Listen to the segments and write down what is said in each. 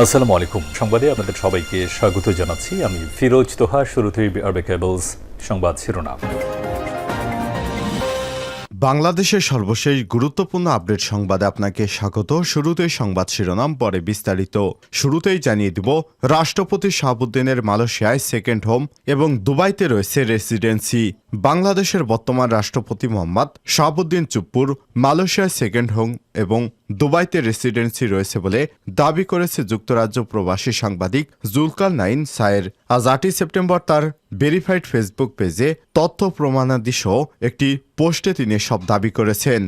আসসালামু আলাইকুম। সংবাদে আপনাদের সবাইকে স্বাগত জানাচ্ছি। আমি ফিরোজ তোহা, শুরুতেই আরবে কেবলস সংবাদ শিরোনাম। বাংলাদেশের সর্বশেষ গুরুত্বপূর্ণ আপডেট সংবাদে আপনাকে স্বাগত। শুরুতেই সংবাদ শিরোনাম, পরে বিস্তারিত। শুরুতেই জানিয়ে দিব, রাষ্ট্রপতি শাহাবুদ্দিনের মালয়েশিয়ায় সেকেন্ড হোম এবং দুবাইতে রয়েছে রেসিডেন্সি বাংলাদেশের বর্তমান রাষ্ট্রপতি মোহাম্মদ শাহাবুদ্দিন চুপ্পুর মালয়েশিয়ায় সেকেন্ড হোম এবং দুবাইতে রেসিডেন্সি রয়েছে বলে দাবি করেছে যুক্তরাজ্য প্রবাসী সাংবাদিক জুলকার নাইন সায়ের। আজ আটই সেপ্টেম্বর তার ভেরিফাইড ফেসবুক পেজে তথ্য প্রমাণাদি সহ একটি পোস্টে তিনি সব দাবি করেছেন।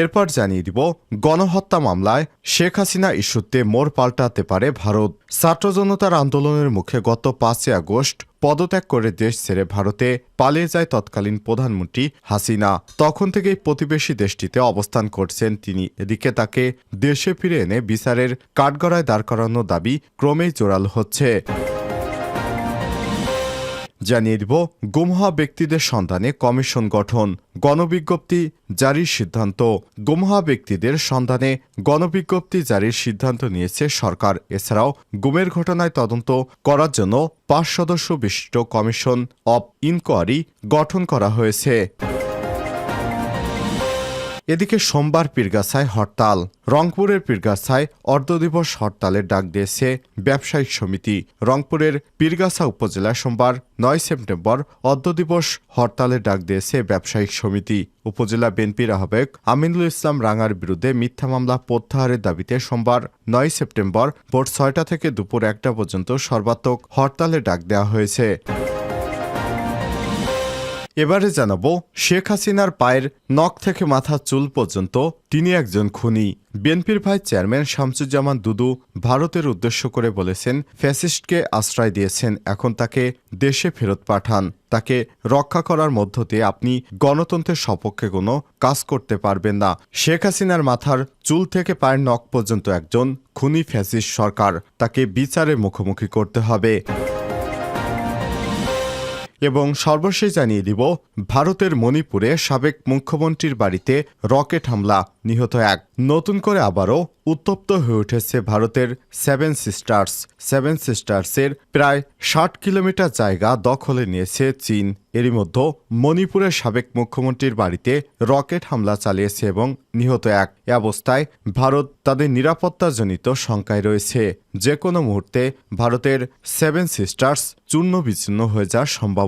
এরপর জানিয়ে দিব, গণহত্যা মামলায় শেখ হাসিনা ইস্যুতে মোড় পাল্টাতে পারে ভারত। ছাত্র জনতার আন্দোলনের মুখে গত পাঁচই আগস্ট পদত্যাগ করে দেশ ছেড়ে ভারতে পালিয়ে যায় তৎকালীন প্রধানমন্ত্রী হাসিনা। তখন থেকেই প্রতিবেশী দেশটিতে অবস্থান করছেন তিনি। এদিকে তাকে দেশে ফিরে এনে বিচারের কাঠগড়ায় দাঁড় করানোর দাবি ক্রমেই জোরালো হচ্ছে। জানিয়ে দিব, গুমহা ব্যক্তিদের সন্ধানে কমিশন গঠন। গণবিজ্ঞপ্তি জারির সিদ্ধান্ত। গুমহা ব্যক্তিদের সন্ধানে গণবিজ্ঞপ্তি জারির সিদ্ধান্ত নিয়েছে সরকার। এছাড়াও গুমের ঘটনায় তদন্ত করার জন্য পাঁচ সদস্য বিশিষ্ট কমিশন অব ইনকোয়ারি গঠন করা হয়েছে। এদিকে সোমবার পীরগাছায় হরতাল, রংপুরের পীরগাছায় অর্ধদিবস হরতালের ডাক দিয়েছে ব্যবসায়িক সমিতি। রংপুরের পীরগাছা উপজেলায় সোমবার, নয় সেপ্টেম্বর, অর্ধদিবস হরতালের ডাক দিয়েছে ব্যবসায়িক সমিতি। উপজেলা বিএনপির আহ্বায়ক আমিনুল ইসলাম রাঙার বিরুদ্ধে মিথ্যা মামলা প্রত্যাহারের দাবিতে সোমবার, নয় সেপ্টেম্বর, ভোর ছয়টা থেকে দুপুর একটা পর্যন্ত সর্বাত্মক হরতালে ডাক দেওয়া হয়েছে। এবারে জানাব, শেখ হাসিনার পায়ের নখ থেকে মাথা চুল পর্যন্ত তিনি একজন খুনি। বিএনপির ভাই চেয়ারম্যান শামসুজ্জামান দুদু ভারতের উদ্দেশ্য করে বলেছেন, ফ্যাসিস্টকে আশ্রয় দিয়েছেন, এখন তাকে দেশে ফেরত পাঠান। তাকে রক্ষা করার মধ্য দিয়ে আপনি গণতন্ত্রের সপক্ষে কোনো কাজ করতে পারবেন না। শেখ হাসিনার মাথার চুল থেকে পায়ের নখ পর্যন্ত একজন খুনি ফ্যাসিস্ট সরকার। তাকে বিচারের মুখোমুখি করতে হবে। এবং সর্বশেষ জানিয়ে দিব, ভারতের মণিপুরে সাবেক মুখ্যমন্ত্রীর বাড়িতে রকেট হামলা, নিহত এক। নতুন করে আবারও উত্তপ্ত হয়ে উঠেছে ভারতের সেভেন সিস্টার্স সেভেন সিস্টার্সের প্রায় ষাট কিলোমিটার জায়গা দখলে নিয়েছে চীন। এরই মধ্যে মণিপুরের সাবেক মুখ্যমন্ত্রীর বাড়িতে রকেট হামলা চালিয়েছে এবং নিহত এক। এ অবস্থায় ভারত তাদের নিরাপত্তাজনিত শঙ্কায় রয়েছে। যে কোনো মুহূর্তে ভারতের সেভেন সিস্টার্স চূর্ণ বিচ্ছিন্ন হয়ে যাওয়ার সম্ভাবনা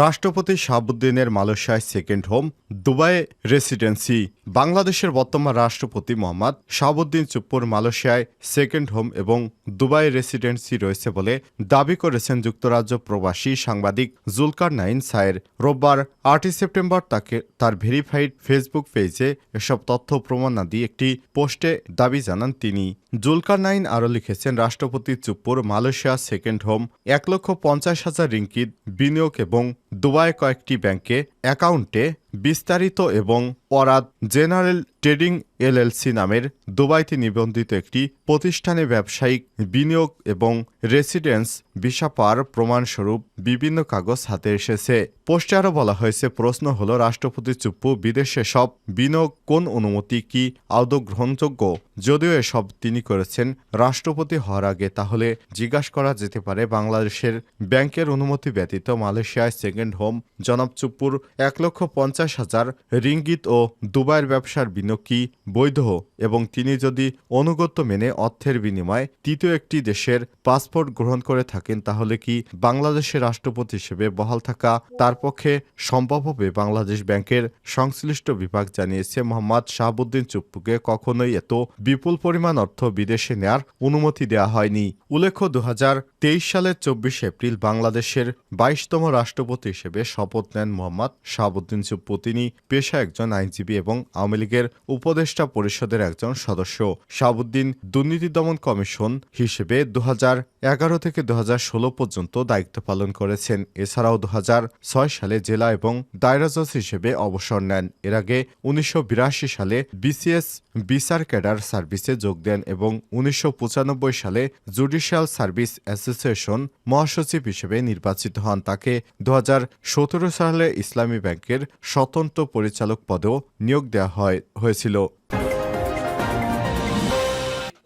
রাষ্ট্রপতি শাহাবুদ্দিনের মালয়েশিয়ায় সেকেন্ড হোম দুবাই রেসিডেন্সি বাংলাদেশের বর্তমান রাষ্ট্রপতি মোহাম্মদ শাহাবুদ্দিন চুপ্পুর মালয়েশিয়ায় সেকেন্ড হোম এবং দুবাই রেসিডেন্সি রয়েছে বলে দাবি করেছেন যুক্তরাজ্য প্রবাসী সাংবাদিক জুলকার নাইন সায়ের। রোববার আটই সেপ্টেম্বর তাকে তার ভেরিফাইড ফেসবুক পেজে এসব তথ্য প্রমাণাদি একটি পোস্টে দাবি জানান তিনি। জুলকার নাইন আরও লিখেছেন, রাষ্ট্রপতি চুপ্পুর মালয়েশিয়া সেকেন্ড হোম এক লক্ষ পঞ্চাশ হাজার রিঙ্কিত বিনিয়োগ এবং দুবাই কয়েকটি ব্যাংকে অ্যাকাউন্টে বিস্তারিত এবং পরাদ জেনারেল ট্রেডিং এলএলসি নামের দুবাইতে নিবন্ধিত একটি প্রতিষ্ঠানে ব্যবসায়িক বিনিয়োগ এবং রেসিডেন্স ভিসা পাওয়ার প্রমাণস্বরূপ বিভিন্ন কাগজ হাতে এসেছে। পোস্টে আরও বলা হয়েছে, প্রশ্ন হল, রাষ্ট্রপতি চুপ্পু, বিদেশে সব বিনিয়োগ কোন অনুমতি কি আদৌ গ্রহণযোগ্য? যদিও এসব তিনি করেছেন রাষ্ট্রপতি হওয়ার আগে, তাহলে জিজ্ঞাসা করা যেতে পারে, বাংলাদেশের ব্যাংকের অনুমতি ব্যতীত মালয়েশিয়ায় সেকেন্ড হোম জনাব চুপ্পুর এক লক্ষ পঞ্চাশ হাজার রিঙ্গিত ও দুবাইয়ের ব্যবসার বিনিয়োগ কি বৈধ এবং তিনি যদি অনুগত্য মেনে অর্থের বিনিময়ে তৃতীয় একটি দেশের পাসপোর্ট গ্রহণ করে থাকেন, তাহলে কি বাংলাদেশের রাষ্ট্রপতি হিসেবে বহাল থাকা তার পক্ষে সম্ভব হবে? বাংলাদেশ ব্যাংকের সংশ্লিষ্ট বিভাগ জানিয়েছে, মোহাম্মদ শাহাবুদ্দিন চুপ্পুকে কখনোই এত বিপুল পরিমাণ অর্থ বিদেশে নেয়ার অনুমতি দেওয়া হয়নি। উল্লেখ্য দু হাজার সালের চব্বিশ এপ্রিল বাংলাদেশের বাইশতম রাষ্ট্রপতি হিসেবে শপথ নেন মোহাম্মদ শাহাবুদ্দিন চুপ্পু। পুতিনি পেশা একজন আইনজীবী এবং আওয়ামী লীগের উপদেষ্টা পরিষদের একজন সদস্য। শাহাবুদ্দিন দুর্নীতি দমন কমিশন হিসেবে দু এগারো থেকে দু পর্যন্ত দায়িত্ব পালন করেছেন। এছাড়াও দু হাজার ছয় সালে জেলা এবং দায়রা জজ হিসেবে অবসর নেন। এর আগে উনিশশো বিরাশি সালে বিসিএস বিচার ক্যাডার সার্ভিসে যোগ দেন এবং উনিশশো পঁচানব্বই সালে জুডিশিয়াল সার্ভিস অ্যাসোসিয়েশন মহাসচিব হিসেবে নির্বাচিত হন। তাকে দু হাজার সতেরো সালে ইসলামী ব্যাংকের স্বতন্ত্র পরিচালক পদেও নিয়োগ দেওয়া হয়, হয়েছিল।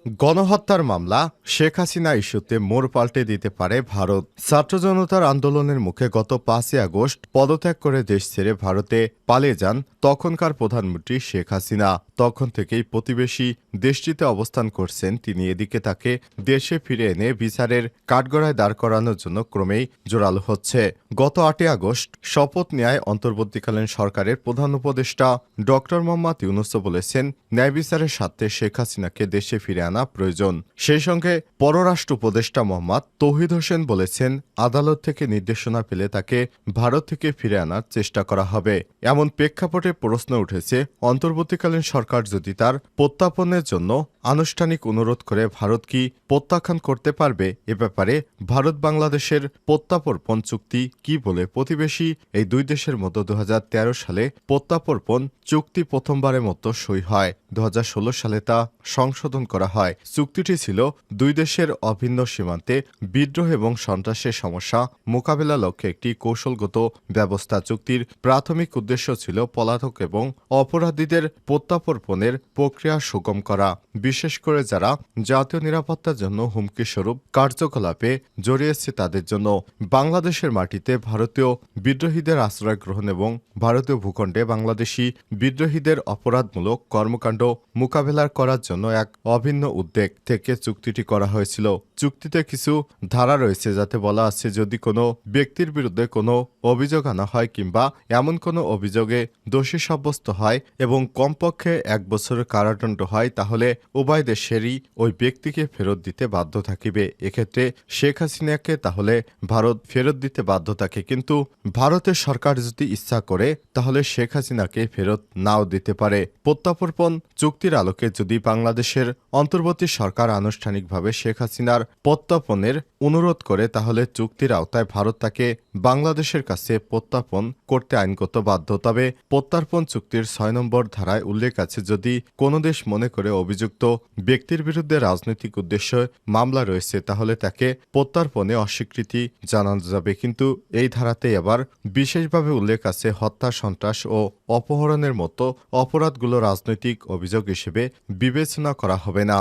গণহত্যার মামলা শেখ হাসিনা ইস্যুতে মোড় পাল্টে দিতে পারে ভারত। ছাত্র জনতার আন্দোলনের মুখে গত পাঁচই আগস্ট পদত্যাগ করে দেশ ছেড়ে ভারতে পালিয়ে যান তখনকার প্রধানমন্ত্রী শেখ হাসিনা। তখন থেকেই প্রতিবেশী দেশটিতে অবস্থান করছেন তিনি। এদিকে তাকে দেশে ফিরে এনে বিচারের কাঠগড়ায় দাঁড় করানোর জন্য ক্রমেই জোরালো হচ্ছে। গত আটই আগস্ট শপথ নেয় অন্তর্বর্তীকালীন সরকারের প্রধান উপদেষ্টা ড মোহাম্মদ ইউনুস বলেছেন, ন্যায় বিচারের স্বার্থে শেখ হাসিনাকে দেশে ফিরে আনা প্রয়োজন। সেই সঙ্গে পররাষ্ট্র উপদেষ্টা মোহাম্মদ তৌহিদ হোসেন বলেছেন, আদালত থেকে নির্দেশনা পেলে তাকে ভারত থেকে ফিরে আনার চেষ্টা করা হবে। এমন প্রেক্ষাপটে প্রশ্ন উঠেছে, অন্তর্বর্তীকালীন সরকার যদি তার প্রত্যাপনের জন্য আনুষ্ঠানিক অনুরোধ করে ভারত কি প্রত্যাখ্যান করতে পারবে? এ ব্যাপারে ভারত বাংলাদেশের প্রত্যাপর্পণ চুক্তি কি বলে প্রতিবেশী? এই দুই দেশের মতো দু হাজার তেরো সালে প্রত্যাপর্পণ চুক্তি প্রথমবারের মতো সই হয়। দু হাজার ষোলো সালে তা সংশোধন করা হয়। চুক্তিটি ছিল দুই দেশের অভিন্ন সীমান্তে বিদ্রোহ এবং সন্ত্রাসের সমস্যা মোকাবেলা লক্ষ্যে একটি কৌশলগত ব্যবস্থা। চুক্তির প্রাথমিক উদ্দেশ্য ছিল পলাতক এবং অপরাধীদের প্রত্যাপর্পণের প্রক্রিয়া সুগম করা। বিশেষ করে যারা জাতীয় নিরাপত্তার জন্য হুমকি স্বরূপ কার্যকলাপে জড়িয়েছে তাদের জন্য বাংলাদেশের মাটিতে ভারতীয় বিদ্রোহীদের আশ্রয় গ্রহণ এবং ভারতীয় ভূখণ্ডে বাংলাদেশি বিদ্রোহীদের অপরাধমূলক কর্মকাণ্ড মোকাবেলার করার জন্য এক অভিন্ন উদ্বেগ থেকে চুক্তিটি করা হয়েছিল। চুক্তিতে কিছু ধারা রয়েছে যাতে বলা আছে যদি কোনো ব্যক্তির বিরুদ্ধে কোনো অভিযোগ আনা হয় কিংবা এমন কোনো অভিযোগে দোষী সাব্যস্ত হয় এবং কমপক্ষে এক বছরের কারাদণ্ড হয়, তাহলে উভয় দেশেরই ওই ব্যক্তিকে ফেরত দিতে বাধ্য থাকিবে। এক্ষেত্রে শেখ হাসিনাকে তাহলে ভারত ফেরত দিতে বাধ্য থাকে। কিন্তু ভারতের সরকার যদি ইচ্ছা করে, তাহলে শেখ হাসিনাকে ফেরত নাও দিতে পারে। প্রত্যাপর্পণ চুক্তির আলোকে যদি বাংলাদেশের অন্তর্বর্তী সরকার আনুষ্ঠানিকভাবে শেখ হাসিনার প্রত্যাপনের অনুরোধ করে তাহলে চুক্তির আওতায় ভারত তাকে বাংলাদেশের কাছে প্রত্যাপন করতে আইনগত বাধ্য। তবে প্রত্যার্পণ চুক্তির ছয় নম্বর ধারায় উল্লেখ আছে, যদি কোনো দেশ মনে করে অভিযুক্ত ব্যক্তির বিরুদ্ধে রাজনৈতিক উদ্দেশ্যে মামলা রয়েছে, তাহলে তাকে প্রত্যার্পণে অস্বীকৃতি জানানো যাবে। কিন্তু এই ধারাতে আবার বিশেষভাবে উল্লেখ আছে হত্যা, সন্ত্রাস ও অপহরণের মতো অপরাধগুলো রাজনৈতিক অভিযোগ হিসেবে বিবেচনা করা হবে না।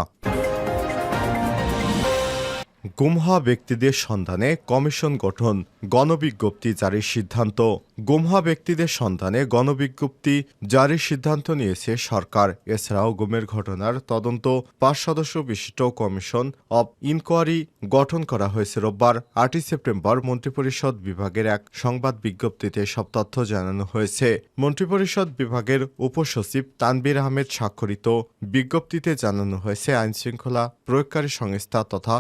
গুম হওয়া ব্যক্তিদের সন্ধানে কমিশন গঠন, গণবিজ্ঞপ্তি জারির সিদ্ধান্ত। গুম হওয়া ব্যক্তিদের সন্ধানে গণবিজ্ঞপ্তি জারির সিদ্ধান্ত নিয়েছে সরকার। এছাড়াও গুমের ঘটনার তদন্ত পাঁচ সদস্য বিশিষ্ট কমিশন অব ইনকোয়ারি গঠন করা হয়েছে রোববার, আটই সেপ্টেম্বর মন্ত্রিপরিষদ বিভাগের এক সংবাদ বিজ্ঞপ্তিতে সব তথ্য জানানো হয়েছে। মন্ত্রিপরিষদ বিভাগের উপসচিব তানবির আহমেদ স্বাক্ষরিত বিজ্ঞপ্তিতে জানানো হয়েছে আইনশৃঙ্খলা প্রয়োগকারী সংস্থা তথা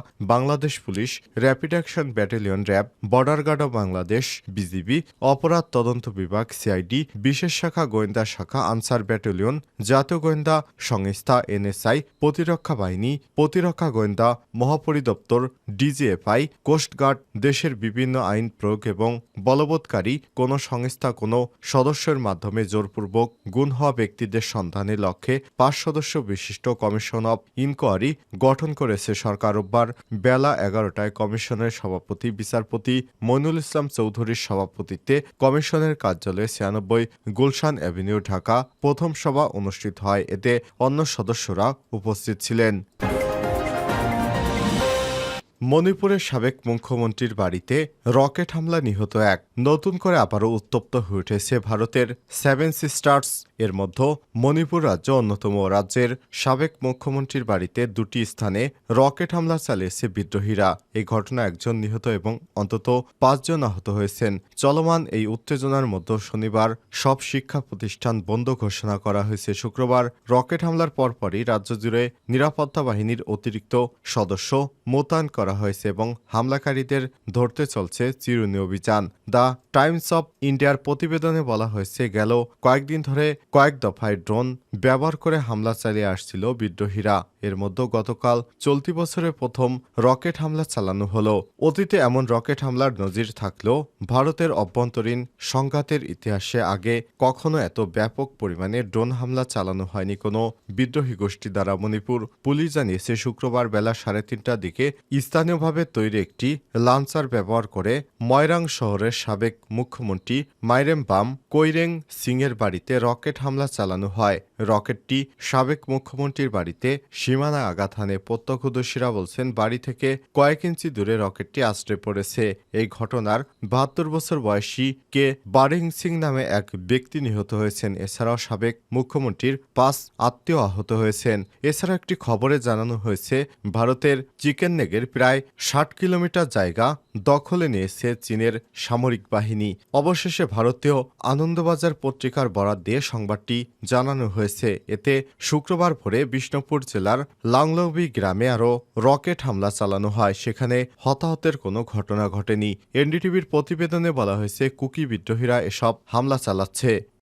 Bangladesh police rapid action battalion RAB border guard of Bangladesh BGB অপরাধ তদন্ত বিভাগ সিআইডি বিশেষ শাখা গোয়েন্দা শাখা আনসার ব্যাটালিয়ন জাতীয় গোয়েন্দা সংস্থা এনএসআই প্রতিরক্ষা বাহিনী, প্রতিরক্ষা গোয়েন্দা, মহাপরিদপ্তর ডিজিএফআই কোস্টগার্ড দেশের বিভিন্ন আইন প্রয়োগ এবং বলবৎকারী কোনো সংস্থা, কোনো সদস্যের মাধ্যমে জোরপূর্বক গুণ হওয়া ব্যক্তিদের সন্ধানের লক্ষ্যে পাঁচ সদস্য বিশিষ্ট কমিশন অব ইনকোয়ারি গঠন করেছে সরকার রোববার বেলা এগারোটায় কমিশনের সভাপতি, বিচারপতি মইনুল ইসলাম চৌধুরীর সভাপতিত্বে কমিশনের কার্যালয়ে ছিয়ানব্বই গুলশান অ্যাভিনিউ, ঢাকা প্রথম সভা অনুষ্ঠিত হয়। এতে অন্য সদস্যরা উপস্থিত ছিলেন। মণিপুরের সাবেক মুখ্যমন্ত্রীর বাড়িতে রকেট হামলা নিহত এক। নতুন করে আবারও উত্তপ্ত হয়ে উঠেছে ভারতের সেভেন সিস্টার্স এর মধ্যে মণিপুর রাজ্য অন্যতম রাজ্যের সাবেক মুখ্যমন্ত্রীর বাড়িতে দুটি স্থানে রকেট হামলা চালিয়েছে বিদ্রোহীরা। এই ঘটনা একজন নিহত এবং অন্তত পাঁচজন আহত হয়েছেন। চলমান এই উত্তেজনার মধ্যে শনিবার সব শিক্ষা প্রতিষ্ঠান বন্ধ ঘোষণা করা হয়েছে। শুক্রবার রকেট হামলার পরপরই রাজ্য জুড়ে নিরাপত্তা বাহিনীর অতিরিক্ত সদস্য মোতায়েন করা করা হয়েছে এবং হামলাকারীদের ধরতে চলছে চিরুনি অভিযান। দ্য টাইমস অফ ইন্ডিয়ার প্রতিবেদনে বলা হয়েছে, গেল কয়েকদিন ধরে কয়েক দফায় ড্রোন ব্যবহার করে হামলা চালিয়ে আসছিল বিদ্রোহীরা। এর মধ্যে গতকাল চলতি বছরে প্রথম রকেট হামলা চালানো হলো। অতীতে এমন রকেট হামলার নজির থাকলেও ভারতের অভ্যন্তরীণ সংঘাতের ইতিহাসে আগে কখনো এত ব্যাপক পরিমাণে ড্রোন হামলা চালানো হয়নি কোনো বিদ্রোহী গোষ্ঠী দ্বারা। মণিপুর পুলিশ জানিয়েছে, শুক্রবার বেলা সাড়ে তিনটার দিকে স্থানীয়ভাবে তৈরি একটি লাঞ্চার ব্যবহার করে ময়রাং শহরের সাবেক মুখ্যমন্ত্রী মাইরেম বাম কৈরেং সিংয়ের বাড়িতে রকেট হামলা চালানো হয়। রকেটটি সাবেক মুখ্যমন্ত্রীর বাড়িতে সীমানা আঘাত হানে প্রত্যক্ষদর্শীরা বলছেন, বাড়ি থেকে কয়েক ইঞ্চি দূরে রকেটটি আশ্রয় পড়েছে। এই ঘটনার বাহাত্তর বছর বয়সী কে বারিং সিং নামে এক ব্যক্তি নিহত হয়েছেন। এছাড়াও সাবেক মুখ্যমন্ত্রীর পাঁচ আত্মীয় আহত হয়েছেন। এছাড়া একটি খবরে জানানো হয়েছে, ভারতের চিকেন নেগের প্রায় ষাট কিলোমিটার জায়গা দখলে নিয়েছে চীনের সামরিক বাহিনী। অবশেষে ভারতীয় আনন্দবাজার পত্রিকার বরাত দিয়ে সংবাদটি জানানো হয়েছে। এতে শুক্রবার ভোরে বিষ্ণুপুর জেলার লাংলবি গ্রামে আরও রকেট হামলা চালানো হয়। সেখানে হতাহতের কোনো ঘটনা ঘটেনি। এনডিটিভির প্রতিবেদনে বলা হয়েছে, কুকি বিদ্রোহীরা এসব হামলা চালাচ্ছে।